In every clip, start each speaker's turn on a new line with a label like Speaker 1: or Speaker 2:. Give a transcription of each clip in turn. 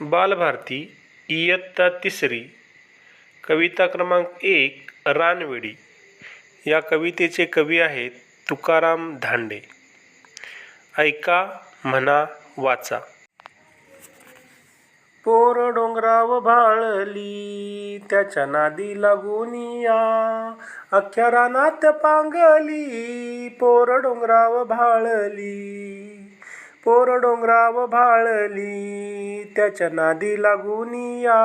Speaker 1: बालभारती इयत्ता तिसरी कविता क्रमांक एक रानवेडी. या कवितेचे कवी आहेत तुकाराम धांडे. ऐका म्हणा वाचा. पोर डोंगराव भाळली त्याच्या नादी लागुनिया अख्ख्या रानात पांगली पोर डोंगराव भाळली. पोर डोंगराव भाळली त्याच्या नादी लागुनिया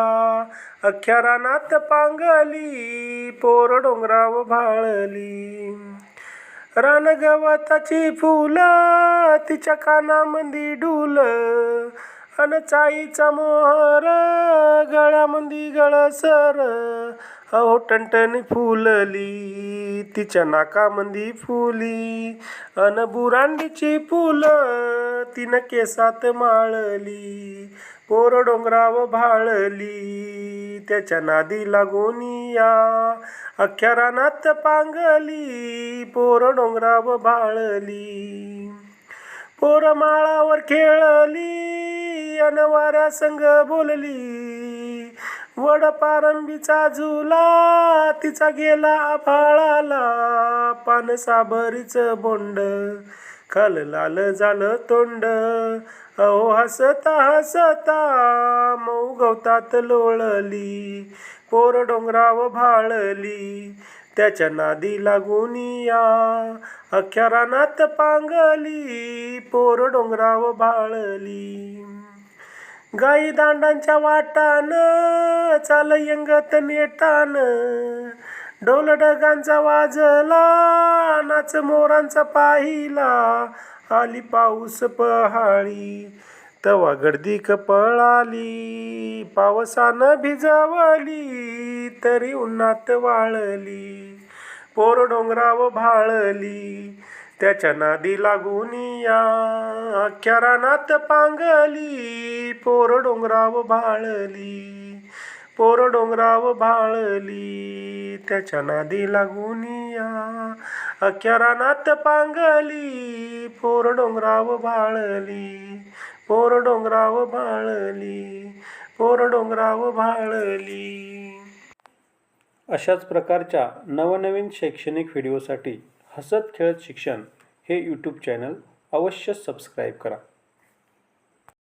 Speaker 1: अख्ख्या रानात पांगली पोर डोंगराव भाळली. रान गवताची फुलं तिच्या कानामंदी डुल अन चाईचा मोहर गळ्यामंदी गळसर. अहो टणटणी फुलली तिच्या नाकामंदी फुली. अन बुरांडीची फुलं तिनं केसात माळली. पोर डोंगराव भाळली त्याच्या नादी लागोनिया अख्ख्या रानात पांगली पोर डोंगराव भाळली. पोर माळावर खेळली अन वाऱ्या संग बोलली. वड पारंबीचा झुला तिचा गेला आभाळाला. पानसाबरीच बोंड खाल लाल झालं तोंड. अहो हसता हसता मऊ गवतात लोळली. पोर डोंगराव भाळली. त्याच्या नादी लागून या अख्ख्या रानात पांगली. पोर डोंगराव भाळली. गाई दांडांच्या वाटान चाल यंगत नेटान. ढोल ढगांचा वाजला नाच मोरांचा पाहिला. आली पाऊस पहाळी तवा गर्दी कपळाली पावसानं भिजवली तरी उन्हात वाळली. पोर डोंगराव भाळली. त्याच्या नादी लागून या. अख्ख्या रानात पांगली पोर डोंगराव भाळली पोर डोंगराव भाळली त्याच्या नादी लागून या. अख्ख्या रानात पांगली पोर डोंगराव भाळली पोर डोंगराव भाळली पोर डोंगराव भाळली अशाच प्रकारच्या नवनवीन शैक्षणिक व्हिडिओसाठी हसत खेळत शिक्षण हे यूट्यूब चॅनल अवश्य सबस्क्राईब करा.